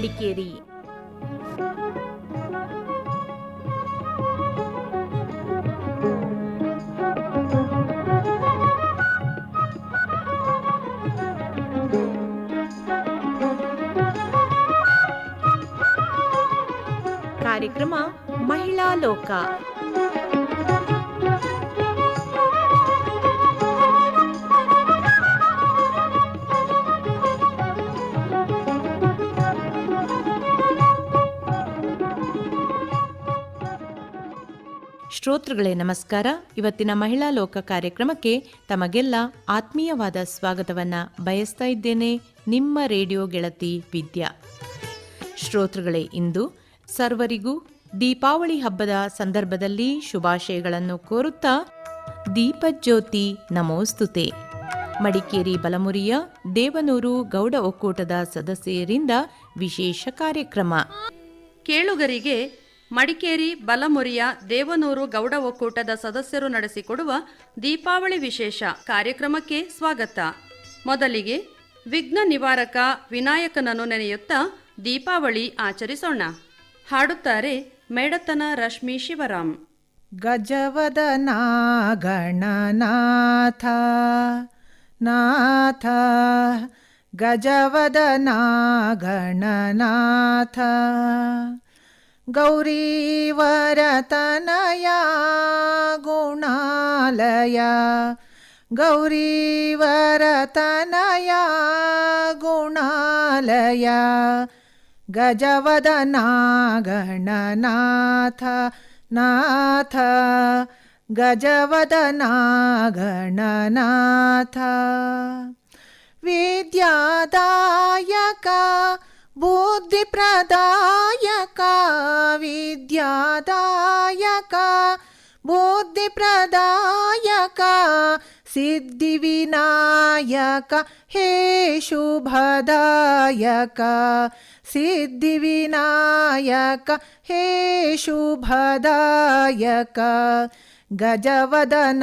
ಮಡಿಕೇರಿ ಕಾರ್ಯಕ್ರಮ ಮಹಿಳಾ ಲೋಕ ಶ್ರೋತೃಗಳೇ ನಮಸ್ಕಾರ. ಇವತ್ತಿನ ಮಹಿಳಾ ಲೋಕ ಕಾರ್ಯಕ್ರಮಕ್ಕೆ ತಮಗೆಲ್ಲ ಆತ್ಮೀಯವಾದ ಸ್ವಾಗತವನ್ನ ಬಯಸ್ತಾ ಇದ್ದೇನೆ. ನಿಮ್ಮ ರೇಡಿಯೋ ಗೆಳತಿ ವಿದ್ಯಾ. ಶ್ರೋತೃಗಳೇ ಇಂದು ಸರ್ವರಿಗೂ ದೀಪಾವಳಿ ಹಬ್ಬದ ಸಂದರ್ಭದಲ್ಲಿ ಶುಭಾಶಯಗಳನ್ನು ಕೋರುತ್ತಾ ದೀಪಜ್ಯೋತಿ ನಮೋಸ್ತುತೆ. ಮಡಿಕೇರಿ ಬಲಮುರಿಯ ದೇವನೂರು ಗೌಡ ಒಕ್ಕೂಟದ ಸದಸ್ಯರಿಂದ ವಿಶೇಷ ಕಾರ್ಯಕ್ರಮ. ಕೇಳುಗರಿಗೆ ಮಡಿಕೇರಿ, ಬಲಮುರಿಯ ದೇವನೂರು ಗೌಡ ಒಕ್ಕೂಟದ ಸದಸ್ಯರು ನಡೆಸಿಕೊಡುವ ದೀಪಾವಳಿ ವಿಶೇಷ ಕಾರ್ಯಕ್ರಮಕ್ಕೆ ಸ್ವಾಗತ. ಮೊದಲಿಗೆ ವಿಘ್ನ ನಿವಾರಕ ವಿನಾಯಕನನ್ನು ನೆನೆಯುತ್ತಾ ದೀಪಾವಳಿ ಆಚರಿಸೋಣ. ಹಾಡುತ್ತಾರೆ ಮೇಡತನ ರಶ್ಮಿ ಶಿವರಾಮ್. ಗಜವದನ ಗಣನಾಥ ನಾಥ ಗಜವದನ ಗಣನಾಥ ಗೌರೀವರತನಯ ಗುಣಾಲಯ ಗೌರೀವರತನಯ ಗುಣಾಲಯ ಗಜವದನ ಗಣನಾಥ ನಾಥ ಗಜವದನ ಗಣನಾಥ ವಿದ್ಯಾದಾಯಕ बुद्धिप्रदायक विद्यादायक सिद्धि विनायक हे शुभदायक सिद्धि विनायक हे शुभदायक। ಗಜವದನ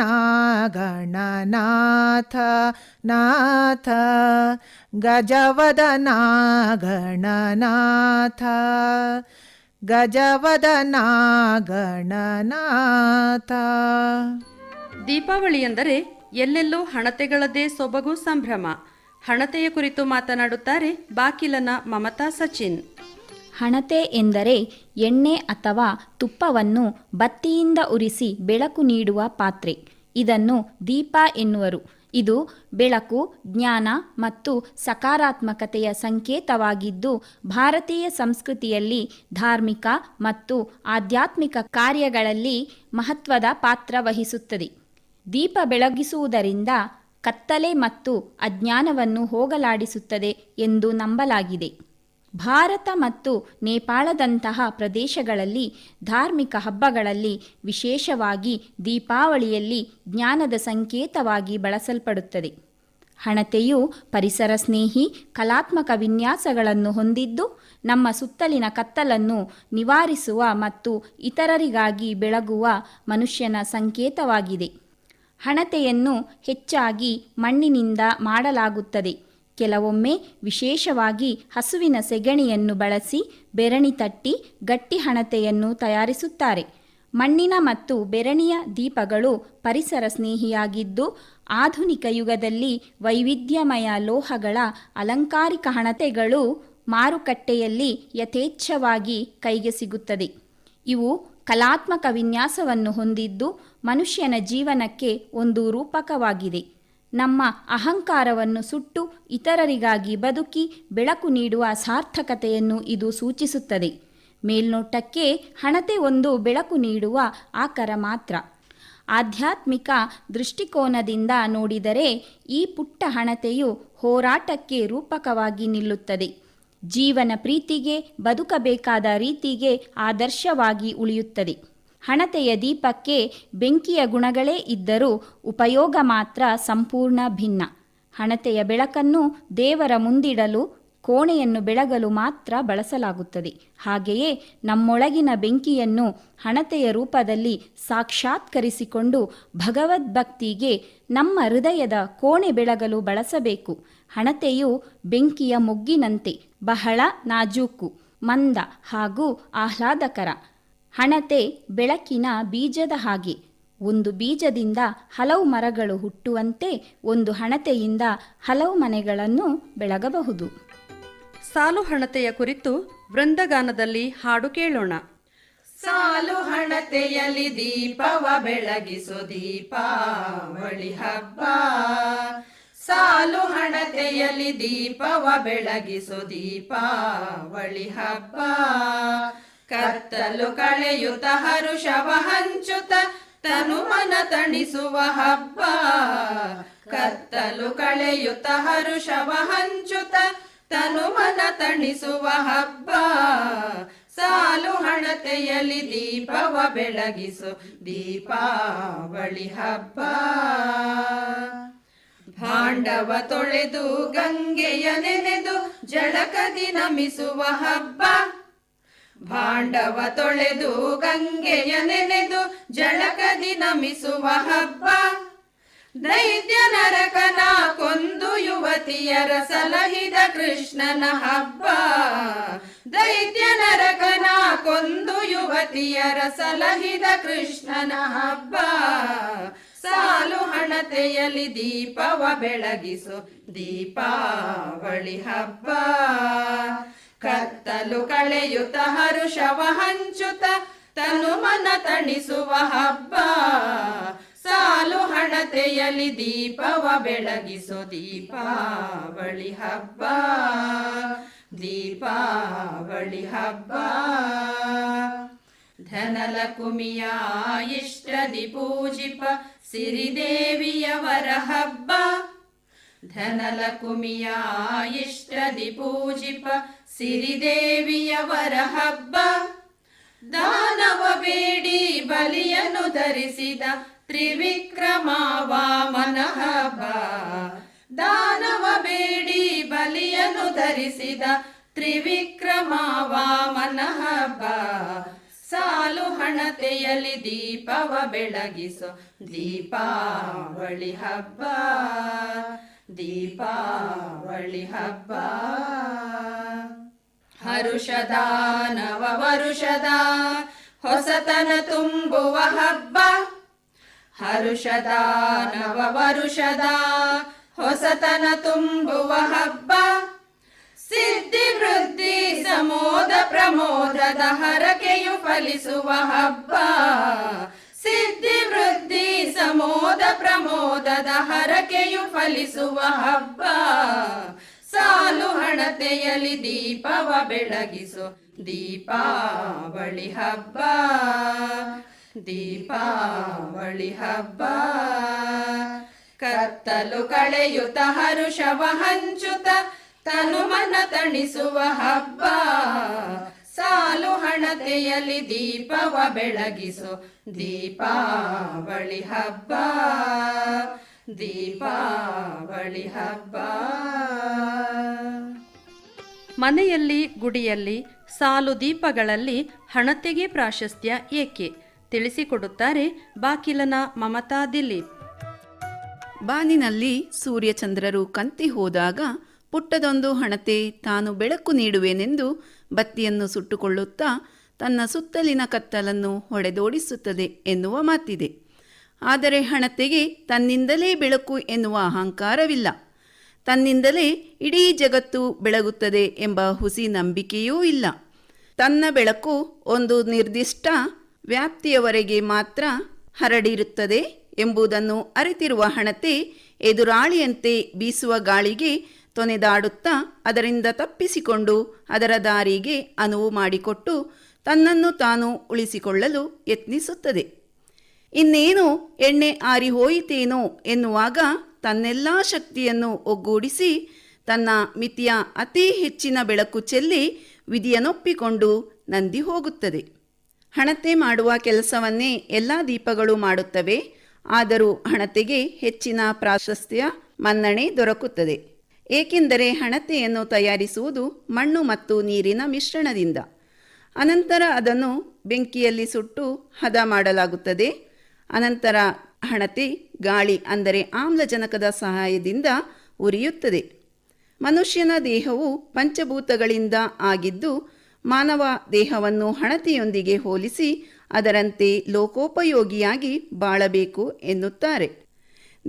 ಗಣನಾಥ ನಾಥ. ಗಜವದನ ಗಣನಾಥ ಗಜವದನ ಗಣನಾಥ ದೀಪಾವಳಿ ಎಂದರೆ ಎಲ್ಲೆಲ್ಲೂ ಹಣತೆಗಳದೇ ಸೊಬಗು ಸಂಭ್ರಮ. ಹಣತೆಯ ಕುರಿತು ಮಾತನಾಡುತ್ತಾರೆ ಬಾಕಿಲನ ಮಮತಾ ಸಚಿನ್. ಹಣತೆ ಎಂದರೆ ಎಣ್ಣೆ ಅಥವಾ ತುಪ್ಪವನ್ನು ಬತ್ತಿಯಿಂದ ಉರಿಸಿ ಬೆಳಕು ನೀಡುವ ಪಾತ್ರೆ. ಇದನ್ನು ದೀಪ ಎನ್ನುವರು. ಇದು ಬೆಳಕು, ಜ್ಞಾನ ಮತ್ತು ಸಕಾರಾತ್ಮಕತೆಯ ಸಂಕೇತವಾಗಿದ್ದು, ಭಾರತೀಯ ಸಂಸ್ಕೃತಿಯಲ್ಲಿ ಧಾರ್ಮಿಕ ಮತ್ತು ಆಧ್ಯಾತ್ಮಿಕ ಕಾರ್ಯಗಳಲ್ಲಿ ಮಹತ್ವದ ಪಾತ್ರ ವಹಿಸುತ್ತದೆ. ದೀಪ ಬೆಳಗಿಸುವುದರಿಂದ ಕತ್ತಲೆ ಮತ್ತು ಅಜ್ಞಾನವನ್ನು ಹೋಗಲಾಡಿಸುತ್ತದೆ ಎಂದು ನಂಬಲಾಗಿದೆ. ಭಾರತ ಮತ್ತು ನೇಪಾಳದಂತಹ ಪ್ರದೇಶಗಳಲ್ಲಿ ಧಾರ್ಮಿಕ ಹಬ್ಬಗಳಲ್ಲಿ ವಿಶೇಷವಾಗಿ ದೀಪಾವಳಿಯಲ್ಲಿ ಜ್ಞಾನದ ಸಂಕೇತವಾಗಿ ಬಳಸಲ್ಪಡುತ್ತದೆ. ಹಣತೆಯು ಪರಿಸರ ಸ್ನೇಹಿ, ಕಲಾತ್ಮಕ ವಿನ್ಯಾಸಗಳನ್ನು ಹೊಂದಿದ್ದು, ನಮ್ಮ ಸುತ್ತಲಿನ ಕತ್ತಲನ್ನು ನಿವಾರಿಸುವ ಮತ್ತು ಇತರರಿಗಾಗಿ ಬೆಳಗುವ ಮನುಷ್ಯನ ಸಂಕೇತವಾಗಿದೆ. ಹಣತೆಯನ್ನು ಹೆಚ್ಚಾಗಿ ಮಣ್ಣಿನಿಂದ ಮಾಡಲಾಗುತ್ತದೆ. ಕೆಲವೊಮ್ಮೆ ವಿಶೇಷವಾಗಿ ಹಸುವಿನ ಸೆಗಣಿಯನ್ನು ಬಳಸಿ ಬೆರಣಿ ತಟ್ಟಿ, ಗಟ್ಟಿ ಹಣತೆಯನ್ನು ತಯಾರಿಸುತ್ತಾರೆ. ಮಣ್ಣಿನ ಮತ್ತು ಬೆರಣಿಯ ದೀಪಗಳು ಪರಿಸರ ಸ್ನೇಹಿಯಾಗಿದ್ದು, ಆಧುನಿಕ ಯುಗದಲ್ಲಿ ವೈವಿಧ್ಯಮಯ ಲೋಹಗಳ ಅಲಂಕಾರಿಕ ಹಣತೆಗಳು ಮಾರುಕಟ್ಟೆಯಲ್ಲಿ ಯಥೇಚ್ಛವಾಗಿ ಕೈಗೆ ಸಿಗುತ್ತದೆ. ಇವು ಕಲಾತ್ಮಕ ವಿನ್ಯಾಸವನ್ನು ಹೊಂದಿದ್ದು ಮನುಷ್ಯನ ಜೀವನಕ್ಕೆ ಒಂದು ರೂಪಕವಾಗಿದೆ. ನಮ್ಮ ಅಹಂಕಾರವನ್ನು ಸುಟ್ಟು ಇತರರಿಗಾಗಿ ಬದುಕಿ ಬೆಳಕು ನೀಡುವ ಸಾರ್ಥಕತೆಯನ್ನು ಇದು ಸೂಚಿಸುತ್ತದೆ. ಮೇಲ್ನೋಟಕ್ಕೆ ಹಣತೆ ಒಂದು ಬೆಳಕು ನೀಡುವ ಆಕರ ಮಾತ್ರ. ಆಧ್ಯಾತ್ಮಿಕ ದೃಷ್ಟಿಕೋನದಿಂದ ನೋಡಿದರೆ ಈ ಪುಟ್ಟ ಹಣತೆಯು ಹೋರಾಟಕ್ಕೆ ರೂಪಕವಾಗಿ ನಿಲ್ಲುತ್ತದೆ. ಜೀವನ ಪ್ರೀತಿಗೆ, ಬದುಕಬೇಕಾದ ರೀತಿಗೆ ಆದರ್ಶವಾಗಿ ಉಳಿಯುತ್ತದೆ. ಹಣತೆಯ ದೀಪಕ್ಕೆ ಬೆಂಕಿಯ ಗುಣಗಳೇ ಇದ್ದರೂ ಉಪಯೋಗ ಮಾತ್ರ ಸಂಪೂರ್ಣ ಭಿನ್ನ. ಹಣತೆಯ ಬೆಳಕನ್ನು ದೇವರ ಮುಂದಿಡಲು, ಕೋಣೆಯನ್ನು ಬೆಳಗಲು ಮಾತ್ರ ಬಳಸಲಾಗುತ್ತದೆ. ಹಾಗೆಯೇ ನಮ್ಮೊಳಗಿನ ಬೆಂಕಿಯನ್ನು ಹಣತೆಯ ರೂಪದಲ್ಲಿ ಸಾಕ್ಷಾತ್ಕರಿಸಿಕೊಂಡು ಭಗವದ್ಭಕ್ತಿಗೆ ನಮ್ಮ ಹೃದಯದ ಕೋಣೆ ಬೆಳಗಲು ಬಳಸಬೇಕು. ಹಣತೆಯು ಬೆಂಕಿಯ ಮೊಗ್ಗಿನಂತೆ ಬಹಳ ನಾಜೂಕು, ಮಂದ ಹಾಗೂ ಆಹ್ಲಾದಕರ. ಹಣತೆ ಬೆಳಕಿನ ಬೀಜದ ಹಾಗೆ. ಒಂದು ಬೀಜದಿಂದ ಹಲವು ಮರಗಳು ಹುಟ್ಟುವಂತೆ ಒಂದು ಹಣತೆಯಿಂದ ಹಲವು ಮನೆಗಳನ್ನು ಬೆಳಗಬಹುದು. ಸಾಲು ಹಣತೆಯ ಕುರಿತು ವೃಂದಗಾನದಲ್ಲಿ ಹಾಡು ಕೇಳೋಣ. ಸಾಲು ಹಣತೆಯಲ್ಲಿ ದೀಪವ ಬೆಳಗಿಸು ದೀಪಾವಳಿ ಹಬ್ಬ. ಸಾಲು ಹಣತೆಯಲ್ಲಿ ದೀಪವ ಬೆಳಗಿಸು ದೀಪಾವಳಿ ಹಬ್ಬ. ಕತ್ತಲು ಕಳೆಯುತ ಹರುಷವ ಹಂಚುತ ತನು ಮನ ತಣಿಸುವ ಹಬ್ಬ. ಕತ್ತಲು ಕಳೆಯುತ ಹರುಷವ ಹಂಚುತ ತನು ಮನ ತಣಿಸುವ ಹಬ್ಬ. ಸಾಲು ಹಣತೆಯಲ್ಲಿ ದೀಪವ ಬೆಳಗಿಸು ದೀಪಾವಳಿ ಹಬ್ಬ. ಭಾಂಡವ ತೊಳೆದು ಗಂಗೆಯ ನೆನೆದು ಜಳಕದಿ ನಮಿಸುವ ಹಬ್ಬ. ಭಾಂಡವ ತೊಳೆದು ಗಂಗೆಯ ನೆನೆದು ಜಳಕದಿ ನಮಿಸುವ ಹಬ್ಬ. ದೈತ್ಯ ನರಕನ ಕೊಂದು ಯುವತಿಯರ ಸಲಹಿದ ಕೃಷ್ಣನ ಹಬ್ಬ. ದೈತ್ಯ ನರಕನ ಕೊಂದು ಯುವತಿಯರ ಸಲಹಿದ ಕೃಷ್ಣನ ಹಬ್ಬ. ಸಾಲು ಹಣತೆಯಲ್ಲಿ ದೀಪವ ಬೆಳಗಿಸು ದೀಪಾವಳಿ ಹಬ್ಬ. ಕತ್ತಲು ಕಳೆಯುತ್ತ ಹರುಷವ ಹಂಚುತ ತನು ಮನ ತಣಿಸುವ ಹಬ್ಬ. ಸಾಲು ಹಣತೆಯಲ್ಲಿ ದೀಪವ ಬೆಳಗಿಸೋ ದೀಪಾವಳಿ ಹಬ್ಬ. ದೀಪಾವಳಿ ಹಬ್ಬ. ಧನಲಕುಮಿಯ ಇಷ್ಟದಿ ಪೂಜಿಪ ಸಿರಿದೇವಿಯವರ ಹಬ್ಬ. ಧನಲಕುಮಿಯ ಇಷ್ಟದಿ ಪೂಜಿಪ ಸಿರಿದೇವಿಯವರ ಹಬ್ಬ. ದಾನವ ಬೇಡಿ ಬಲಿಯನ್ನು ಧರಿಸಿದ ತ್ರಿವಿಕ್ರಮ ವಾಮನ ಹಬ್ಬ. ದಾನವ ಬೇಡಿ ಬಲಿಯನ್ನು ಧರಿಸಿದ ತ್ರಿವಿಕ್ರಮ ವಾಮನ ಹಬ್ಬ. ಸಾಲು ಹಣತೆಯಲ್ಲಿ ದೀಪವ ಬೆಳಗಿಸೋ ದೀಪಾವಳಿ ಹಬ್ಬ. ದೀಪಾವಳಿ ಹಬ್ಬ. ಹರುಷದ ವರುಷದ ಹೊಸತನ ತುಂಬುವ ಹಬ್ಬ. ಹರುಷದ ವರುಷದ ಹೊಸತನ ತುಂಬುವ ಹಬ್ಬ. ಸಿದ್ಧಿ, ವೃದ್ಧಿ, ಸಮೋದ ಪ್ರಮೋದದ ಹರಕೆಯು ಫಲಿಸುವ ಹಬ್ಬ. ಸಿದ್ಧಿ, ವೃದ್ಧಿ, ಸಮೋದ ಪ್ರಮೋದದ ಹರಕೆಯು ಫಲಿಸುವ ಹಬ್ಬ. ಸಾಲು ಹಣತೆಯಲ್ಲಿ ದೀಪವ ಬೆಳಗಿಸು. ದೀಪಾವಳಿ ಹಬ್ಬ ದೀಪಾವಳಿ ಹಬ್ಬ. ಕತ್ತಲು ಕಳೆಯುತ ಹರುಷವ ಹಂಚುತ ತನು ಮನ ತಣಿಸುವ ಹಬ್ಬ. ಸಾಲು ಹಣತೆಯಲ್ಲಿ ದೀಪವ ಬೆಳಗಿಸು. ದೀಪಾವಳಿ ಹಬ್ಬ. ದೀಪಾವಳಿ ಹಬ್ಬ. ಮನೆಯಲ್ಲಿ ಗುಡಿಯಲ್ಲಿ ಸಾಲು ದೀಪಗಳಲ್ಲಿ ಹಣತೆಗೆ ಪ್ರಾಶಸ್ತ್ಯ ಏಕೆ? ತಿಳಿಸಿಕೊಡುತ್ತಾರೆ ಬಾಕಿಲನ ಮಮತಾ ದಿಲೀಪ್. ಬಾನಿನಲ್ಲಿ ಸೂರ್ಯಚಂದ್ರರು ಕಂತಿ ಹೋದಾಗ ಪುಟ್ಟದೊಂದು ಹಣತೆ ತಾನು ಬೆಳಕು ನೀಡುವೆನೆಂದು ಬತ್ತಿಯನ್ನು ಸುಟ್ಟುಕೊಳ್ಳುತ್ತಾ ತನ್ನ ಸುತ್ತಲಿನ ಕತ್ತಲನ್ನು ಹೊಡೆದೋಡಿಸುತ್ತದೆ ಎನ್ನುವ ಮಾತಿದೆ. ಆದರೆ ಹಣತೆಗೆ ತನ್ನಿಂದಲೇ ಬೆಳಕು ಎನ್ನುವ ಅಹಂಕಾರವಿಲ್ಲ. ತನ್ನಿಂದಲೇ ಇಡೀ ಜಗತ್ತು ಬೆಳಗುತ್ತದೆ ಎಂಬ ಹುಸಿ ನಂಬಿಕೆಯೂ ಇಲ್ಲ. ತನ್ನ ಬೆಳಕು ಒಂದು ನಿರ್ದಿಷ್ಟ ವ್ಯಾಪ್ತಿಯವರೆಗೆ ಮಾತ್ರ ಹರಡಿರುತ್ತದೆ ಎಂಬುದನ್ನು ಅರಿತಿರುವ ಹಣತೆ ಎದುರಾಳಿಯಂತೆ ಬೀಸುವ ಗಾಳಿಗೆ ತೊನೆದಾಡುತ್ತಾ ಅದರಿಂದ ತಪ್ಪಿಸಿಕೊಂಡು ಅದರ ದಾರಿಗೆ ಅನುವು ಮಾಡಿಕೊಟ್ಟು ತನ್ನನ್ನು ತಾನು ಉಳಿಸಿಕೊಳ್ಳಲು ಯತ್ನಿಸುತ್ತದೆ. ಇನ್ನೇನು ಎಣ್ಣೆ ಆರಿ ಹೋಯಿತೇನೋ ಎನ್ನುವಾಗ ತನ್ನೆಲ್ಲ ಶಕ್ತಿಯನ್ನು ಒಗ್ಗೂಡಿಸಿ ತನ್ನ ಮಿತಿಯ ಅತಿ ಹೆಚ್ಚಿನ ಬೆಳಕು ಚೆಲ್ಲಿ ವಿಧಿಯನ್ನೊಪ್ಪಿಕೊಂಡು ನಂದಿ ಹೋಗುತ್ತದೆ. ಹಣತೆ ಮಾಡುವ ಕೆಲಸವನ್ನೇ ಎಲ್ಲ ದೀಪಗಳು ಮಾಡುತ್ತವೆ, ಆದರೂ ಹಣತೆಗೆ ಹೆಚ್ಚಿನ ಪ್ರಾಶಸ್ತ್ಯ ಮನ್ನಣೆ ದೊರಕುತ್ತದೆ. ಏಕೆಂದರೆ ಹಣತೆಯನ್ನು ತಯಾರಿಸುವುದು ಮಣ್ಣು ಮತ್ತು ನೀರಿನ ಮಿಶ್ರಣದಿಂದ. ಅನಂತರ ಅದನ್ನು ಬೆಂಕಿಯಲ್ಲಿ ಸುಟ್ಟು ಹದ ಮಾಡಲಾಗುತ್ತದೆ. ಅನಂತರ ಹಣತೆ, ಗಾಳಿ ಅಂದರೆ ಆಮ್ಲಜನಕದ ಸಹಾಯದಿಂದ ಉರಿಯುತ್ತದೆ. ಮನುಷ್ಯನ ದೇಹವು ಪಂಚಭೂತಗಳಿಂದ ಆಗಿದ್ದು ಮಾನವ ದೇಹವನ್ನು ಹಣತೆಯೊಂದಿಗೆ ಹೋಲಿಸಿ ಅದರಂತೆ ಲೋಕೋಪಯೋಗಿಯಾಗಿ ಬಾಳಬೇಕು ಎನ್ನುತ್ತಾರೆ.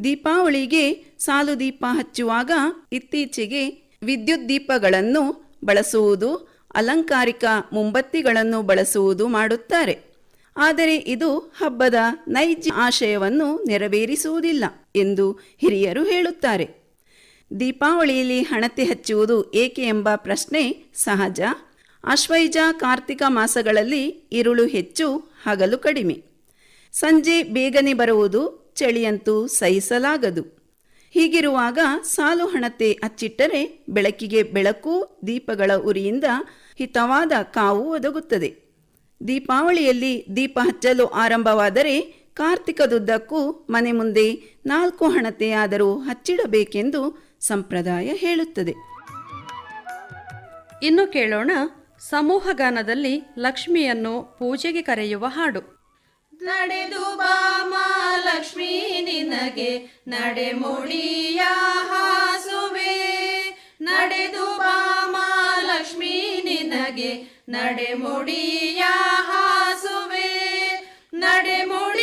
ದೀಪಾವಳಿಗೆ ಸಾಲು ದೀಪ ಹಚ್ಚುವಾಗ ಇತ್ತೀಚೆಗೆ ವಿದ್ಯುತ್ ದೀಪಗಳನ್ನು ಬಳಸುವುದು, ಅಲಂಕಾರಿಕ ಮುಂಬತ್ತಿಗಳನ್ನು ಬಳಸುವುದು ಮಾಡುತ್ತಾರೆ. ಆದರೆ ಇದು ಹಬ್ಬದ ನೈಜ ಆಶಯವನ್ನು ನೆರವೇರಿಸುವುದಿಲ್ಲ ಎಂದು ಹಿರಿಯರು ಹೇಳುತ್ತಾರೆ. ದೀಪಾವಳಿಯಲ್ಲಿ ಹಣತೆ ಹಚ್ಚುವುದು ಏಕೆ ಎಂಬ ಪ್ರಶ್ನೆ ಸಹಜ. ಅಶ್ವೈಜ ಕಾರ್ತಿಕ ಮಾಸಗಳಲ್ಲಿ ಇರುಳು ಹೆಚ್ಚು, ಹಗಲು ಕಡಿಮೆ. ಸಂಜೆ ಬೇಗನೆ ಬರುವುದು ಚಳಿಯಂತೂ ಸಹಿಸಲಾಗದು. ಹೀಗಿರುವಾಗ ಸಾಲು ಹಣತೆ ಅಚ್ಚಿಟ್ಟರೆ ಬೆಳಕಿಗೆ ಬೆಳಕು ದೀಪಗಳ ಉರಿಯಿಂದ ಹಿತವಾದ ಕಾವು ಒದಗುತ್ತದೆ. ದೀಪಾವಳಿಯಲ್ಲಿ ದೀಪ ಹಚ್ಚಲು ಆರಂಭವಾದರೆ ಕಾರ್ತಿಕದುದ್ದಕ್ಕೂ ಮನೆ ಮುಂದೆ ನಾಲ್ಕು ಹಣತೆಯಾದರೂ ಹಚ್ಚಿಡಬೇಕೆಂದು ಸಂಪ್ರದಾಯ ಹೇಳುತ್ತದೆ. ಇನ್ನು ಕೇಳೋಣ, ಸಮೂಹ ಗಾನದಲ್ಲಿ ಲಕ್ಷ್ಮಿಯನ್ನು ಪೂಜೆಗೆ ಕರೆಯುವ ಹಾಡು. ನಡೆದು ಬಾ ಲಕ್ಷ್ಮೀ ನಿನಗೆ ನಡೆಮುಡಿಯ ಹಾಸುವೆ. ನಡೆದು ಬಾ ಲಕ್ಷ್ಮೀ ನಿನಗೆ. ನಡೆಮುಡಿಯ ಹಾಸುವೆ ನಡೆಮುಡಿಯ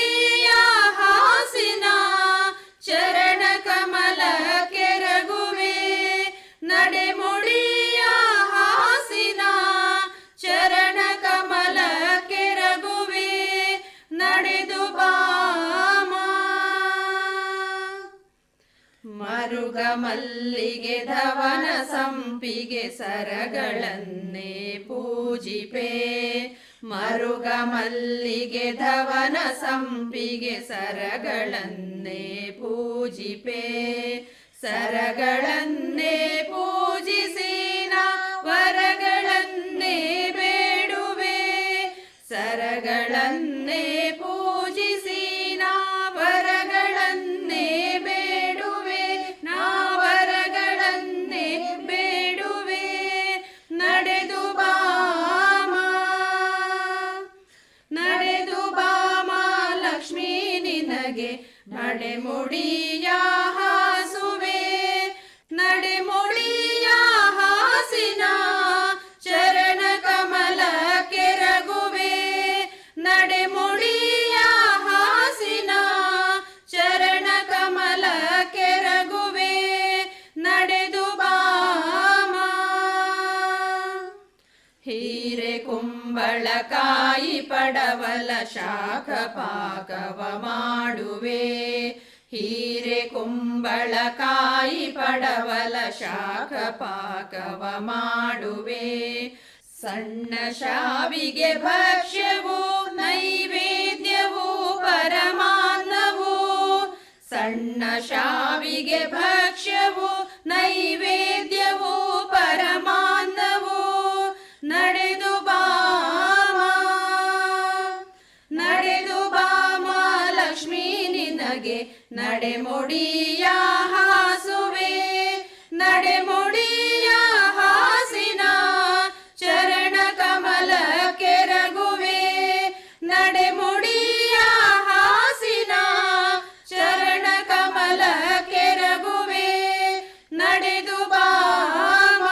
ಮರುಗ ಮಲ್ಲಿಗೆ ಧವನ ಸಂಪಿಗೆ ಸರಗಳನ್ನೇ ಪೂಜಿಪೆ. ಮರುಗ ಮಲ್ಲಿಗೆ ಧವನ ಸಂಪಿಗೆ ಸರಗಳನ್ನೇ ಪೂಜಿಪೆ. ಸರಗಳನ್ನೇ ಪೂಜಿಸಿ ಕುಂಬಳಕಾಯಿ ಪಡವಲ ಶಾಖ ಪಾಕವ ಮಾಡುವೆ. ಹೀರೆ ಕುಂಬಳಕಾಯಿ ಪಡವಲ ಶಾಖ ಪಾಕವ ಮಾಡುವೆ. ಸಣ್ಣ ಶಾವಿಗೆ ಭಕ್ಷ್ಯವು, ನೈವೇದ್ಯವು, ಪರಮಾನ್ನವು. ಸಣ್ಣ ಶಾವಿಗೆ ಭಕ್ಷ್ಯವು, ನೈವೇದ್ಯವು ನಡೆಮುಡಿಯ ಹಾಸುವೆ, ನಡೆಮುಡಿಯ ಹಾಸಿನ ಚರಣ ಕಮಲ ಕೆರಗುವೆ, ನಡೆಮುಡಿಯ ಹಾಸಿನ ಚರಣ ಕಮಲ ಕೆರಗುವೆ, ನಡೆದು ಬಾಮ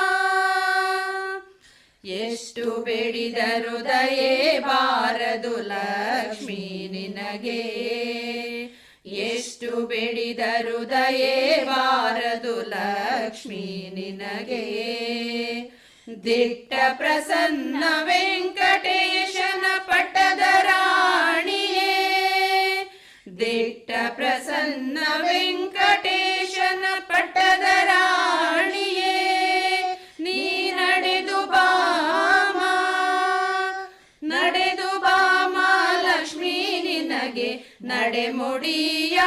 ಎಷ್ಟು ಬೇಡಿದರು ದಯೆ ಬಾರದು ಲಕ್ಷ್ಮೀ ನಿನಗೆ. ಎಷ್ಟು ಬೇಡಿದರು ದಯೆ ಬಾರದು ಲಕ್ಷ್ಮೀ ನಿನಗೆ ದಿಟ್ಟ ಪ್ರಸನ್ನ ವೆಂಕಟೇಶನ ಪಟ್ಟದ ರಾಣಿಯೇ ದಿಟ್ಟ ಪ್ರಸನ್ನ ವೆಂಕಟೇಶನ ನಡೆಮುಡಿಯ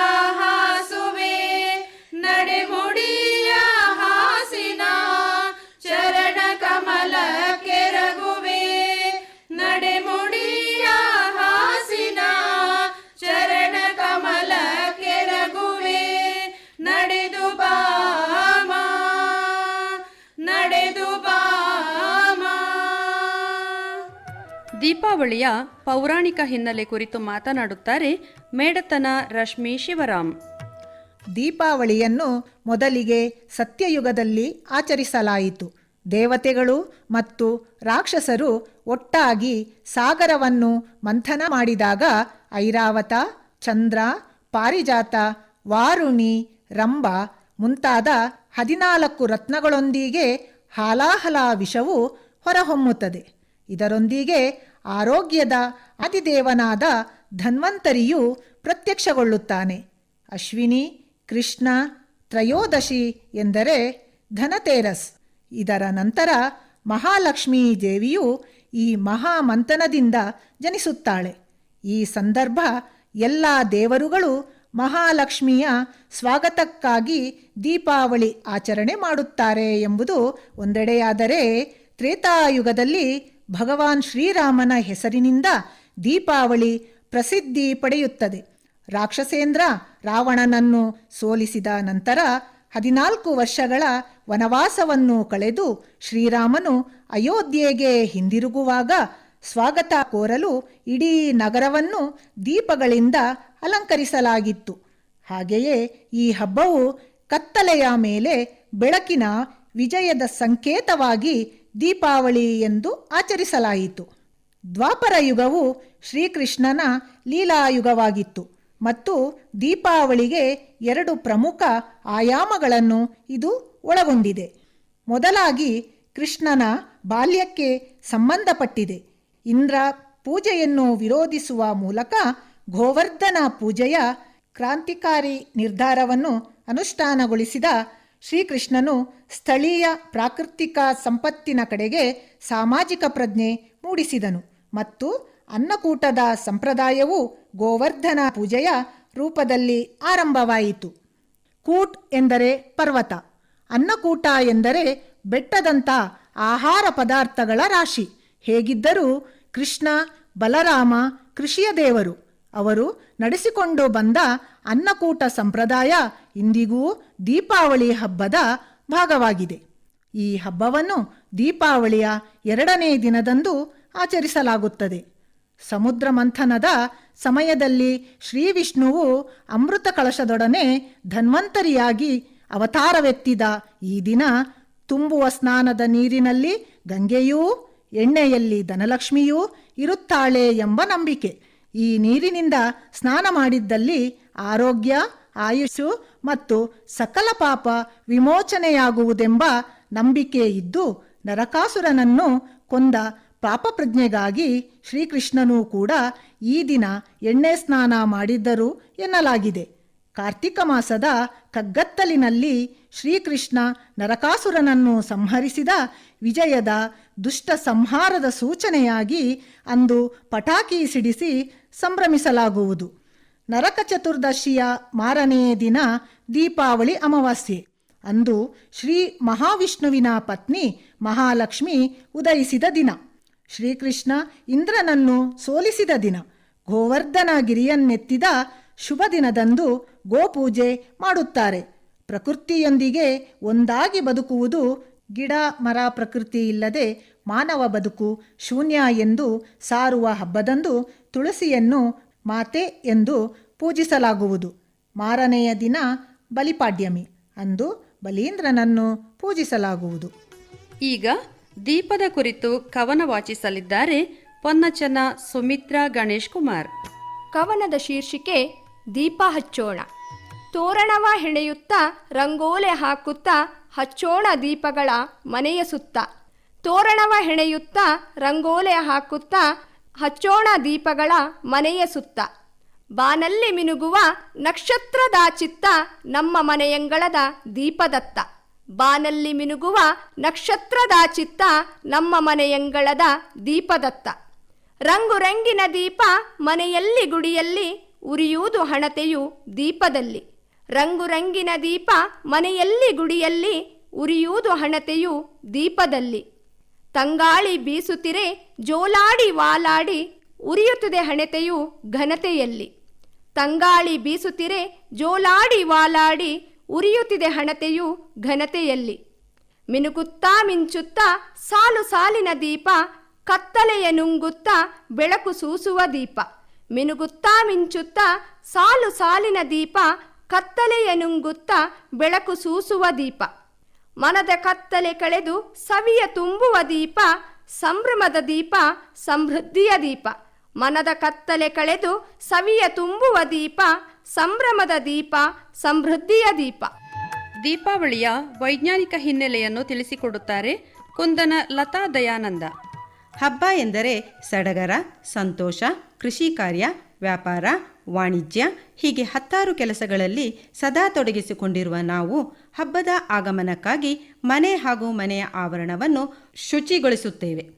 ದೀಪಾವಳಿಯ ಪೌರಾಣಿಕ ಹಿನ್ನೆಲೆ ಕುರಿತು ಮಾತನಾಡುತ್ತಾರೆ ಮೇಡತನ ರಶ್ಮಿ ಶಿವರಾಮ್. ದೀಪಾವಳಿಯನ್ನು ಮೊದಲಿಗೆ ಸತ್ಯಯುಗದಲ್ಲಿ ಆಚರಿಸಲಾಯಿತು. ದೇವತೆಗಳು ಮತ್ತು ರಾಕ್ಷಸರು ಒಟ್ಟಾಗಿ ಸಾಗರವನ್ನು ಮಂಥನ ಮಾಡಿದಾಗ ಐರಾವತ, ಚಂದ್ರ, ಪಾರಿಜಾತ, ವಾರುಣಿ, ರಂಭ ಮುಂತಾದ ಹದಿನಾಲ್ಕು ರತ್ನಗಳೊಂದಿಗೆ ಹಾಲಾಹಲ ವಿಷವು ಹೊರಹೊಮ್ಮುತ್ತದೆ. ಇದರೊಂದಿಗೆ ಆರೋಗ್ಯದ ಅತಿದೇವನಾದ ಧನ್ವಂತರಿಯು ಪ್ರತ್ಯಕ್ಷಗೊಳ್ಳುತ್ತಾನೆ. ಅಶ್ವಿನಿ, ಕೃಷ್ಣ, ತ್ರಯೋದಶಿ ಎಂದರೆ ಧನತೇರಸ್. ಇದರ ನಂತರ ಮಹಾಲಕ್ಷ್ಮೀ ದೇವಿಯು ಈ ಮಹಾಮಂಥನದಿಂದ ಜನಿಸುತ್ತಾಳೆ. ಈ ಸಂದರ್ಭ ಎಲ್ಲ ದೇವರುಗಳು ಮಹಾಲಕ್ಷ್ಮಿಯ ಸ್ವಾಗತಕ್ಕಾಗಿ ದೀಪಾವಳಿ ಆಚರಣೆ ಮಾಡುತ್ತಾರೆ ಎಂಬುದು ಒಂದೆಡೆಯಾದರೆ ತ್ರೇತಾಯುಗದಲ್ಲಿ ಭಗವಾನ್ ಶ್ರೀರಾಮನ ಹೆಸರಿನಿಂದ ದೀಪಾವಳಿ ಪ್ರಸಿದ್ಧಿ ಪಡೆಯುತ್ತದೆ. ರಾಕ್ಷಸೇಂದ್ರ ರಾವಣನನ್ನು ಸೋಲಿಸಿದ ನಂತರ ಹದಿನಾಲ್ಕು ವರ್ಷಗಳ ವನವಾಸವನ್ನು ಕಳೆದು ಶ್ರೀರಾಮನು ಅಯೋಧ್ಯೆಗೆ ಹಿಂದಿರುಗುವಾಗ ಸ್ವಾಗತ ಕೋರಲು ಇಡೀ ನಗರವನ್ನು ದೀಪಗಳಿಂದ ಅಲಂಕರಿಸಲಾಗಿತ್ತು. ಹಾಗೆಯೇ ಈ ಹಬ್ಬವು ಕತ್ತಲೆಯ ಮೇಲೆ ಬೆಳಕಿನ ವಿಜಯದ ಸಂಕೇತವಾಗಿ ದೀಪಾವಳಿ ಎಂದು ಆಚರಿಸಲಾಯಿತು. ದ್ವಾಪರ ಯುಗವು ಶ್ರೀಕೃಷ್ಣನ ಲೀಲಾಯುಗವಾಗಿತ್ತು ಮತ್ತು ದೀಪಾವಳಿಗೆ ಎರಡು ಪ್ರಮುಖ ಆಯಾಮಗಳನ್ನು ಇದು ಒಳಗೊಂಡಿದೆ. ಮೊದಲಾಗಿ ಕೃಷ್ಣನ ಬಾಲ್ಯಕ್ಕೆ ಸಂಬಂಧಪಟ್ಟಿದೆ. ಇಂದ್ರ ಪೂಜೆಯನ್ನು ವಿರೋಧಿಸುವ ಮೂಲಕ ಗೋವರ್ಧನ ಪೂಜೆಯ ಕ್ರಾಂತಿಕಾರಿ ನಿರ್ಧಾರವನ್ನು ಅನುಷ್ಠಾನಗೊಳಿಸಿದ ಶ್ರೀಕೃಷ್ಣನು ಸ್ಥಳೀಯ ಪ್ರಾಕೃತಿಕ ಸಂಪತ್ತಿನ ಕಡೆಗೆ ಸಾಮಾಜಿಕ ಪ್ರಜ್ಞೆ ಮೂಡಿಸಿದನು ಮತ್ತು ಅನ್ನಕೂಟದ ಸಂಪ್ರದಾಯವು ಗೋವರ್ಧನ ಪೂಜೆಯ ರೂಪದಲ್ಲಿ ಆರಂಭವಾಯಿತು. ಕೂಟ್ ಎಂದರೆ ಪರ್ವತ, ಅನ್ನಕೂಟ ಎಂದರೆ ಬೆಟ್ಟದಂಥ ಆಹಾರ ಪದಾರ್ಥಗಳ ರಾಶಿ. ಹೇಗಿದ್ದರೂ ಕೃಷ್ಣ, ಬಲರಾಮ, ಕೃಷಿಯ ದೇವರು. ಅವರು ನಡೆಸಿಕೊಂಡು ಬಂದ ಅನ್ನಕೂಟ ಸಂಪ್ರದಾಯ ಇಂದಿಗೂ ದೀಪಾವಳಿ ಹಬ್ಬದ ಭಾಗವಾಗಿದೆ. ಈ ಹಬ್ಬವನ್ನು ದೀಪಾವಳಿಯ ಎರಡನೇ ದಿನದಂದು ಆಚರಿಸಲಾಗುತ್ತದೆ. ಸಮುದ್ರ ಮಂಥನದ ಸಮಯದಲ್ಲಿ ಶ್ರೀ ವಿಷ್ಣುವು ಅಮೃತ ಕಳಶದೊಡನೆ ಧನ್ವಂತರಿಯಾಗಿ ಅವತಾರವೆತ್ತಿದ ಈ ದಿನ ತುಂಬುವ ಸ್ನಾನದ ನೀರಿನಲ್ಲಿ ಗಂಗೆಯೂ, ಎಣ್ಣೆಯಲ್ಲಿ ಧನಲಕ್ಷ್ಮಿಯೂ ಇರುತ್ತಾಳೆ ಎಂಬ ನಂಬಿಕೆ. ಈ ನೀರಿನಿಂದ ಸ್ನಾನ ಮಾಡಿದ್ದಲ್ಲಿ ಆರೋಗ್ಯ, ಆಯುಷು ಮತ್ತು ಸಕಲ ಪಾಪ ವಿಮೋಚನೆಯಾಗುವುದೆಂಬ ನಂಬಿಕೆ ಇದ್ದು ನರಕಾಸುರನನ್ನು ಕೊಂದ ಪಾಪಪ್ರಜ್ಞೆಗಾಗಿ ಶ್ರೀಕೃಷ್ಣನೂ ಕೂಡ ಈ ದಿನ ಎಣ್ಣೆ ಸ್ನಾನ ಮಾಡಿದ್ದರು ಎನ್ನಲಾಗಿದೆ. ಕಾರ್ತಿಕ ಮಾಸದ ಕಗ್ಗತ್ತಲಿನಲ್ಲಿ ಶ್ರೀಕೃಷ್ಣ ನರಕಾಸುರನನ್ನು ಸಂಹರಿಸಿದ ವಿಜಯದ ದುಷ್ಟ ಸಂಹಾರದ ಸೂಚನೆಯಾಗಿ ಅಂದು ಪಟಾಕಿ ಸಿಡಿಸಿ ಸಂಭ್ರಮಿಸಲಾಗುವುದು. ನರಕ ಚತುರ್ದಶಿಯ ಮಾರನೆಯ ದಿನ ದೀಪಾವಳಿ ಅಮಾವಾಸ್ಯೆ. ಅಂದು ಶ್ರೀ ಮಹಾವಿಷ್ಣುವಿನ ಪತ್ನಿ ಮಹಾಲಕ್ಷ್ಮಿ ಉದಯಿಸಿದ ದಿನ. ಶ್ರೀಕೃಷ್ಣ ಇಂದ್ರನನ್ನು ಸೋಲಿಸಿದ ದಿನ. ಗೋವರ್ಧನ ಗಿರಿಯನ್ನೆತ್ತಿದ ಶುಭ ದಿನದಂದು ಗೋಪೂಜೆ ಮಾಡುತ್ತಾರೆ. ಪ್ರಕೃತಿಯೊಂದಿಗೆ ಒಂದಾಗಿ ಬದುಕುವುದು ಗಿಡ ಮರ ಪ್ರಕೃತಿ ಇಲ್ಲದೆ ಮಾನವ ಬದುಕು ಶೂನ್ಯ ಎಂದು ಸಾರುವ ಹಬ್ಬದಂದು ತುಳಸಿಯನ್ನು ಮಾತೆ ಎಂದು ಪೂಜಿಸಲಾಗುವುದು. ಮಾರನೆಯ ದಿನ ಬಲಿಪಾಡ್ಯಮಿ ಅಂದು ಬಲೀಂದ್ರನನ್ನು ಪೂಜಿಸಲಾಗುವುದು. ಈಗ ದೀಪದ ಕುರಿತು ಕವನ ವಾಚಿಸಲಿದ್ದಾರೆ ಪೊನ್ನಚನ ಸುಮಿತ್ರಾ ಗಣೇಶ್ ಕುಮಾರ್. ಕವನದ ಶೀರ್ಷಿಕೆ ದೀಪ ಹಚ್ಚೋಣ. ತೋರಣವ ಹೆಣೆಯುತ್ತ, ರಂಗೋಲೆ ಹಾಕುತ್ತಾ, ಹಚ್ಚೋಣ ದೀಪಗಳ ಮನೆಯ ಸುತ್ತ. ತೋರಣವ ಹೆಣೆಯುತ್ತ, ರಂಗೋಲೆ ಹಾಕುತ್ತ, ಹಚ್ಚೋಣ ದೀಪಗಳ ಮನೆಯ ಸುತ್ತ. ಬಾನಲ್ಲಿ ಮಿನುಗುವ ನಕ್ಷತ್ರದ ಚಿತ್ತ ನಮ್ಮ ಮನೆಯಂಗಳದ ದೀಪದತ್ತ. ಬಾನಲ್ಲಿ ಮಿನುಗುವ ನಕ್ಷತ್ರದ ಚಿತ್ತ ನಮ್ಮ ಮನೆಯಂಗಳದ ದೀಪದತ್ತ. ರಂಗು ರಂಗಿನ ದೀಪ ಮನೆಯಲ್ಲಿ ಗುಡಿಯಲ್ಲಿ, ಉರಿಯುವುದು ಹಣತೆಯು ದೀಪದಲ್ಲಿ. ರಂಗು ರಂಗಿನ ದೀಪ ಮನೆಯಲ್ಲಿ ಗುಡಿಯಲ್ಲಿ ಉರಿಯುವುದು ಹಣತೆಯು ದೀಪದಲ್ಲಿ. ತಂಗಾಳಿ ಬೀಸುತ್ತಿರೆ, ಜೋಲಾಡಿ ವಾಲಾಡಿ, ಉರಿಯುತ್ತದೆ ಹಣತೆಯು ಘನತೆಯಲ್ಲಿ. ತಂಗಾಳಿ ಬೀಸುತ್ತಿರೆ, ಜೋಲಾಡಿ ವಾಲಾಡಿ, ಉರಿಯುತ್ತಿದೆ ಹಣತೆಯು ಘನತೆಯಲ್ಲಿ. ಮಿನುಗುತ್ತಾ ಮಿಂಚುತ್ತಾ ಸಾಲು ಸಾಲಿನ ದೀಪ, ಕತ್ತಲೆಯ ನುಂಗುತ್ತಾ ಬೆಳಕು ಸೂಸುವ ದೀಪ. ಮಿನುಗುತ್ತಾ ಮಿಂಚುತ್ತಾ ಸಾಲು ಸಾಲಿನ ದೀಪ ಕತ್ತಲೆಯ ನುಂಗುತ್ತಾ ಬೆಳಕು ಸೂಸುವ ದೀಪ. ಮನದ ಕತ್ತಲೆ ಕಳೆದು ಸವಿಯ ತುಂಬುವ ದೀಪ, ಸಂಭ್ರಮದ ದೀಪ, ಸಮೃದ್ಧಿಯ ದೀಪ. ಮನದ ಕತ್ತಲೆ ಕಳೆದು ಸವಿಯ ತುಂಬುವ ದೀಪ, ಸಂಭ್ರಮದ ದೀಪ, ಸಮೃದ್ಧಿಯ ದೀಪ. ದೀಪಾವಳಿಯ ವೈಜ್ಞಾನಿಕ ಹಿನ್ನೆಲೆಯನ್ನು ತಿಳಿಸಿಕೊಡುತ್ತಾರೆ ಕುಂದನ ಲತಾ ದಯಾನಂದ. ಹಬ್ಬ ಎಂದರೆ ಸಡಗರ, ಸಂತೋಷ, ಕೃಷಿ ಕಾರ್ಯ, ವ್ಯಾಪಾರ ವಾಣಿಜ್ಯ ಹೀಗೆ ಹತ್ತಾರು ಕೆಲಸಗಳಲ್ಲಿ ಸದಾ ತೊಡಗಿಸಿಕೊಂಡಿರುವ ನಾವು ಹಬ್ಬದ ಆಗಮನಕ್ಕಾಗಿ ಮನೆ ಹಾಗೂ ಮನೆಯ ಆವರಣವನ್ನು ಶುಚಿಗೊಳಿಸುತ್ತೇವೆ.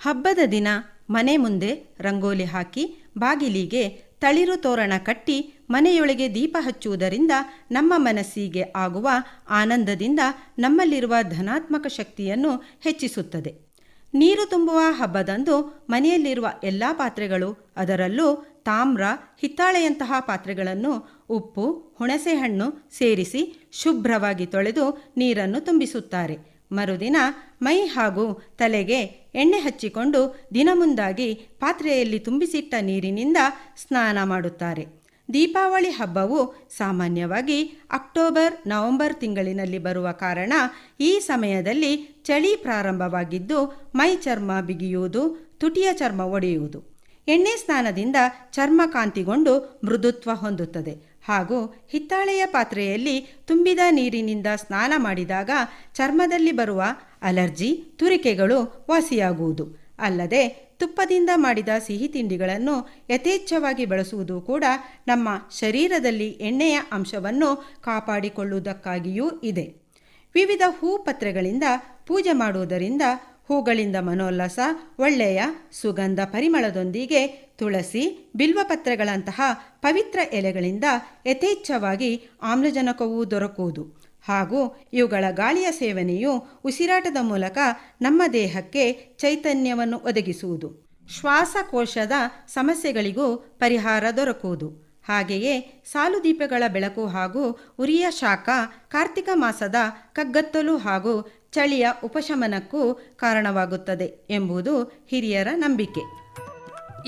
ಹಬ್ಬದ ದಿನ ಮನೆ ಮುಂದೆ ರಂಗೋಲಿ ಹಾಕಿ ಬಾಗಿಲಿಗೆ ತಳಿರು ತೋರಣ ಕಟ್ಟಿ ಮನೆಯೊಳಗೆ ದೀಪ ಹಚ್ಚುವುದರಿಂದ ನಮ್ಮ ಮನಸ್ಸಿಗೆ ಆಗುವ ಆನಂದದಿಂದ ನಮ್ಮಲ್ಲಿರುವ ಧನಾತ್ಮಕ ಶಕ್ತಿಯನ್ನು ಹೆಚ್ಚಿಸುತ್ತದೆ. ನೀರು ತುಂಬುವ ಹಬ್ಬದಂದು ಮನೆಯಲ್ಲಿರುವ ಎಲ್ಲ ಪಾತ್ರೆಗಳು ಅದರಲ್ಲೂ ತಾಮ್ರ, ಹಿತ್ತಾಳೆಯಂತಹ ಪಾತ್ರೆಗಳನ್ನು ಉಪ್ಪು, ಹುಣಸೆಹಣ್ಣು ಸೇರಿಸಿ ಶುಭ್ರವಾಗಿ ತೊಳೆದು ನೀರನ್ನು ತುಂಬಿಸುತ್ತಾರೆ. ಮರುದಿನ ಮೈ ಹಾಗೂ ತಲೆಗೆ ಎಣ್ಣೆ ಹಚ್ಚಿಕೊಂಡು ದಿನ ಮುಂದಾಗಿ ಪಾತ್ರೆಯಲ್ಲಿ ತುಂಬಿಸಿಟ್ಟ ನೀರಿನಿಂದ ಸ್ನಾನ ಮಾಡುತ್ತಾರೆ. ದೀಪಾವಳಿ ಹಬ್ಬವು ಸಾಮಾನ್ಯವಾಗಿ ಅಕ್ಟೋಬರ್, ನವೆಂಬರ್ ತಿಂಗಳಿನಲ್ಲಿ ಬರುವ ಕಾರಣ ಈ ಸಮಯದಲ್ಲಿ ಚಳಿ ಪ್ರಾರಂಭವಾಗಿದ್ದು ಮೈ ಚರ್ಮ ಬಿಗಿಯುವುದು, ತುಟಿಯ ಚರ್ಮ ಒಡೆಯುವುದು. ಎಣ್ಣೆ ಸ್ನಾನದಿಂದ ಚರ್ಮ ಕಾಂತಿಗೊಂಡು ಮೃದುತ್ವ ಹೊಂದುತ್ತದೆ. ಹಾಗೂ ಹಿತ್ತಾಳೆಯ ಪಾತ್ರೆಯಲ್ಲಿ ತುಂಬಿದ ನೀರಿನಿಂದ ಸ್ನಾನ ಮಾಡಿದಾಗ ಚರ್ಮದಲ್ಲಿ ಬರುವ ಅಲರ್ಜಿ, ತುರಿಕೆಗಳು ವಾಸಿಯಾಗುವುದು. ಅಲ್ಲದೆ ತುಪ್ಪದಿಂದ ಮಾಡಿದ ಸಿಹಿ ತಿಂಡಿಗಳನ್ನು ಯಥೇಚ್ಛವಾಗಿ ಬಳಸುವುದು ಕೂಡ ನಮ್ಮ ಶರೀರದಲ್ಲಿ ಎಣ್ಣೆಯ ಅಂಶವನ್ನು ಕಾಪಾಡಿಕೊಳ್ಳುವುದಕ್ಕಾಗಿಯೂ ಇದೆ. ವಿವಿಧ ಹೂ ಪತ್ರೆಗಳಿಂದ ಪೂಜೆ ಮಾಡುವುದರಿಂದ ಹೂಗಳಿಂದ ಮನೋಲ್ಲಾಸ, ಒಳ್ಳೆಯ ಸುಗಂಧ ಪರಿಮಳದೊಂದಿಗೆ ತುಳಸಿ, ಬಿಲ್ವಪತ್ರೆಗಳಂತಹ ಪವಿತ್ರ ಎಲೆಗಳಿಂದ ಯಥೇಚ್ಛವಾಗಿ ಆಮ್ಲಜನಕವೂ ದೊರಕುವುದು. ಹಾಗೂ ಇವುಗಳ ಗಾಳಿಯ ಸೇವನೆಯು ಉಸಿರಾಟದ ಮೂಲಕ ನಮ್ಮ ದೇಹಕ್ಕೆ ಚೈತನ್ಯವನ್ನು ಒದಗಿಸುವುದು. ಶ್ವಾಸಕೋಶದ ಸಮಸ್ಯೆಗಳಿಗೂ ಪರಿಹಾರ ದೊರಕುವುದು. ಹಾಗೆಯೇ ಸಾಲುದೀಪಗಳ ಬೆಳಕು ಹಾಗೂ ಉರಿಯ ಶಾಖ ಕಾರ್ತಿಕ ಮಾಸದ ಕಗ್ಗತ್ತಲು ಹಾಗೂ ಚಳಿಯ ಉಪಶಮನಕ್ಕೂ ಕಾರಣವಾಗುತ್ತದೆ ಎಂಬುದು ಹಿರಿಯರ ನಂಬಿಕೆ.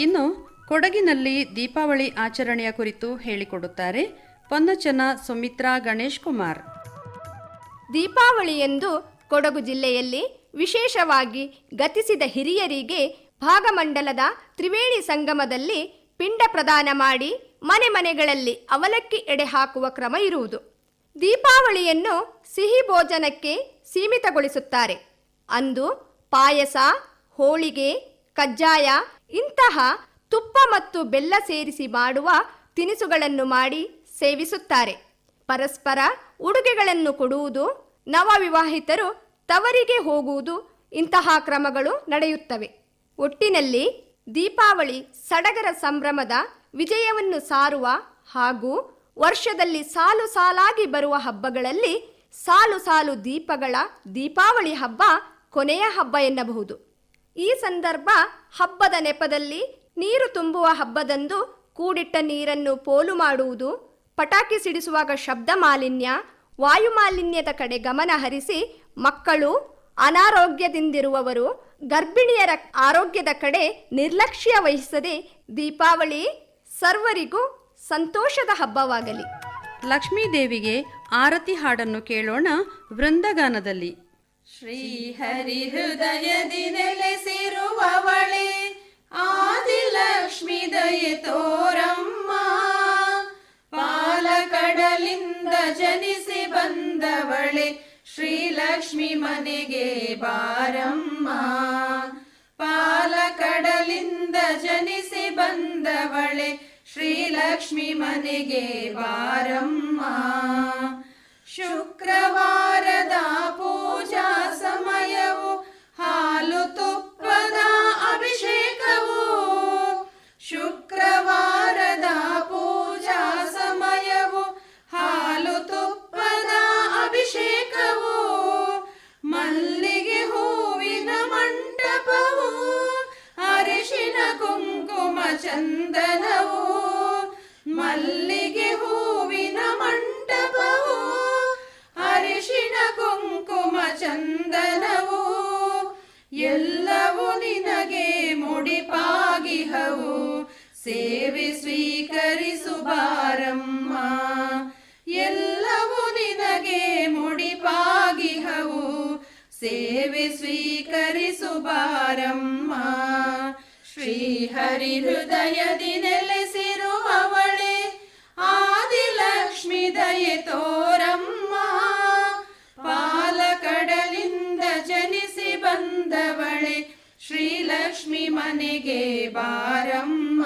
ಇನ್ನು ಕೊಡಗಿನಲ್ಲಿ ದೀಪಾವಳಿ ಆಚರಣೆಯ ಕುರಿತು ಹೇಳಿಕೊಡುತ್ತಾರೆ ಪೊನ್ನಚನ ಸುಮಿತ್ರಾ ಗಣೇಶ್ ಕುಮಾರ್ ದೀಪಾವಳಿಯಂದು ಕೊಡಗು ಜಿಲ್ಲೆಯಲ್ಲಿ ವಿಶೇಷವಾಗಿ ಗತಿಸಿದ ಹಿರಿಯರಿಗೆ ಭಾಗಮಂಡಲದ ತ್ರಿವೇಣಿ ಸಂಗಮದಲ್ಲಿ ಪಿಂಡ ಪ್ರದಾನ ಮಾಡಿ ಮನೆ ಮನೆಗಳಲ್ಲಿ ಅವಲಕ್ಕಿ ಎಡೆ ಹಾಕುವ ಕ್ರಮ ಇರುವುದು. ದೀಪಾವಳಿಯನ್ನು ಸಿಹಿ ಭೋಜನಕ್ಕೆ ಸೀಮಿತಗೊಳಿಸುತ್ತಾರೆ. ಅಂದು ಪಾಯಸ, ಹೋಳಿಗೆ, ಕಜ್ಜಾಯ, ಇಂತಹ ತುಪ್ಪ ಮತ್ತು ಬೆಲ್ಲ ಸೇರಿಸಿ ಮಾಡುವ ತಿನಿಸುಗಳನ್ನು ಮಾಡಿ ಸೇವಿಸುತ್ತಾರೆ. ಪರಸ್ಪರ ಉಡುಗೆಗಳನ್ನು ಕೊಡುವುದು, ನವವಿವಾಹಿತರು ತವರಿಗೆ ಹೋಗುವುದು ಇಂತಹ ಕ್ರಮಗಳು ನಡೆಯುತ್ತವೆ. ಒಟ್ಟಿನಲ್ಲಿ ದೀಪಾವಳಿ ಸಡಗರ ಸಂಭ್ರಮದ ವಿಜಯವನ್ನು ಸಾರುವ ಹಾಗೂ ವರ್ಷದಲ್ಲಿ ಸಾಲು ಸಾಲಾಗಿ ಬರುವ ಹಬ್ಬಗಳಲ್ಲಿ ಸಾಲು ಸಾಲು ದೀಪಗಳ ದೀಪಾವಳಿ ಹಬ್ಬ ಕೊನೆಯ ಹಬ್ಬ ಎನ್ನಬಹುದು. ಈ ಸಂದರ್ಭ ಹಬ್ಬದ ನೆಪದಲ್ಲಿ ನೀರು ತುಂಬುವ ಹಬ್ಬದಂದು ಕೂಡಿಟ್ಟ ನೀರನ್ನು ಪೋಲು ಮಾಡುವುದು, ಪಟಾಕಿ ಸಿಡಿಸುವಾಗ ಶಬ್ದ ಮಾಲಿನ್ಯ, ವಾಯು ಮಾಲಿನ್ಯದ ಕಡೆ ಗಮನ ಹರಿಸಿ ಮಕ್ಕಳು ಅನಾರೋಗ್ಯದಿಂದಿರುವವರು ಗರ್ಭಿಣಿಯರ ಆರೋಗ್ಯದ ಕಡೆ ನಿರ್ಲಕ್ಷ್ಯ ವಹಿಸದೆ ದೀಪಾವಳಿ ಸರ್ವರಿಗೂ ಸಂತೋಷದ ಹಬ್ಬವಾಗಲಿ. ಲಕ್ಷ್ಮೀದೇವಿಗೆ ಆರತಿ ಹಾಡನ್ನು ಕೇಳೋಣ ವೃಂದಗಾನದಲ್ಲಿ. ಶ್ರೀಹರಿ ಹೃದಯದಿ ನೆಲೆಸಿರುವವಳೆ ಆದಿಲಕ್ಷ್ಮಿ ದಯೆ ತೋರಮ್ಮ. ಪಾಲಕಡಲಿಂದ ಜನಿಸಿ ಬಂದವಳೆ ಶ್ರೀಲಕ್ಷ್ಮಿ ಮನೆಗೆ ಬಾರಮ್ಮ. ಪಾಲಕಡಲಿಂದ ಜನಿಸಿ ಬಂದವಳೆ ಶ್ರೀಲಕ್ಷ್ಮಿ ಮನೆಗೆ ವಾರಮ್ಮ ಶುಕ್ರವಾರದ ಪೂಜಾ ಸಮಯವು ಮನೆಗೆ ಬಾರಮ್ಮ.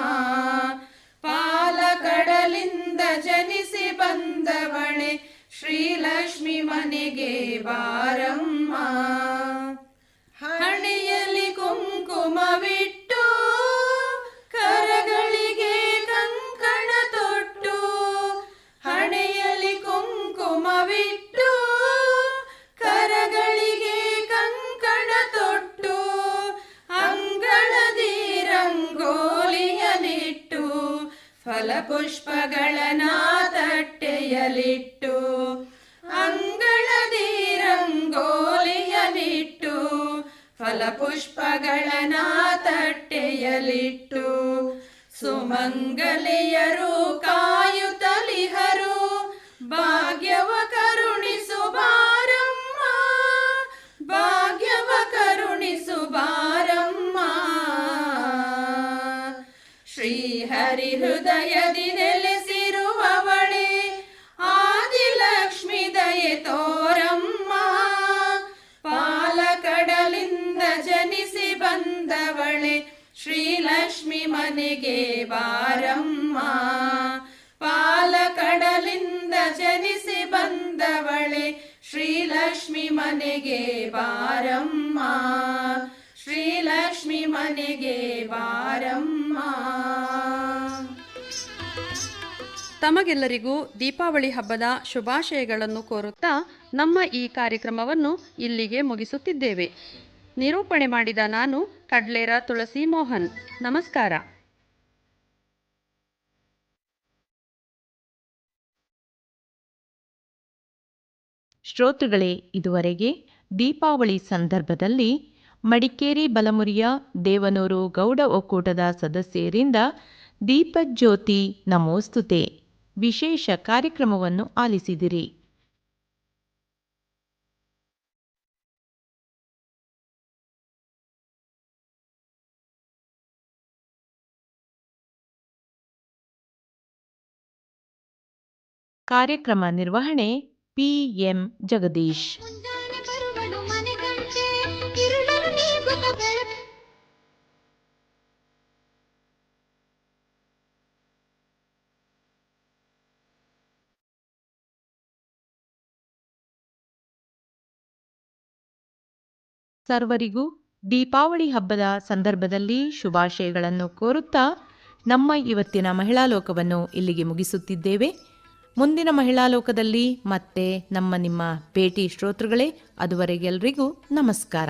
ಪಾಲಕಡಲಿಂದ ಜನಿಸಿ ಬಂದವಣೆ ಶ್ರೀಲಕ್ಷ್ಮಿ ಮನೆಗೆ ಬಾರಮ್ಮ. ಫಲಪುಷ್ಪಗಳನ ತಟ್ಟೆಯಲಿಟ್ಟು ಅಂಗಳದಿ ರಂಗೋಲಿಯಲಿಟ್ಟು ಫಲಪುಷ್ಪಗಳನ ತಟ್ಟೆಯಲಿಟ್ಟು ಸುಮಂಗಲಿಯರು ಕಾಯುತ್ತಲಿಹರು ಭಾಗ್ಯವ ಬಾರಮ್ಮ ತಮಗೆಲ್ಲರಿಗೂ ದೀಪಾವಳಿ ಹಬ್ಬದ ಶುಭಾಶಯಗಳನ್ನು ಕೋರುತ್ತಾ ನಮ್ಮ ಈ ಕಾರ್ಯಕ್ರಮವನ್ನು ಇಲ್ಲಿಗೆ ಮುಗಿಸುತ್ತಿದ್ದೇವೆ. ನಿರೂಪಣೆ ಮಾಡಿದ ನಾನು ಕಡ್ಲೇರ ತುಳಸಿ ಮೋಹನ್. ನಮಸ್ಕಾರ. ಶ್ರೋತೃಗಳೇ ಇದುವರೆಗೆ ದೀಪಾವಳಿ ಸಂದರ್ಭದಲ್ಲಿ ಮಡಿಕೇರಿ ಬಲಮುರಿಯ ದೇವನೂರು ಗೌಡ ಒಕ್ಕೂಟದ ಸದಸ್ಯರಿಂದ ದೀಪಜ್ಯೋತಿ ನಮೋಸ್ತುತೆ. ವಿಶೇಷ ಕಾರ್ಯಕ್ರಮವನ್ನು ಆಲಿಸಿದಿರಿ. ಕಾರ್ಯಕ್ರಮ ನಿರ್ವಹಣೆ ಪಿಎಂ ಜಗದೀಶ್. ಸರ್ವರಿಗೂ ದೀಪಾವಳಿ ಹಬ್ಬದ ಸಂದರ್ಭದಲ್ಲಿ ಶುಭಾಶಯಗಳನ್ನು ಕೋರುತ್ತಾ ನಮ್ಮ ಇವತ್ತಿನ ಮಹಿಳಾ ಲೋಕವನ್ನು ಇಲ್ಲಿಗೆ ಮುಗಿಸುತ್ತಿದ್ದೇವೆ. ಮುಂದಿನ ಮಹಿಳಾ ಲೋಕದಲ್ಲಿ ಮತ್ತೆ ನಮ್ಮ ನಿಮ್ಮ ಭೇಟಿ ಶ್ರೋತೃಗಳೇ ಅದುವರೆಗೆಲ್ಲರಿಗೂ ನಮಸ್ಕಾರ.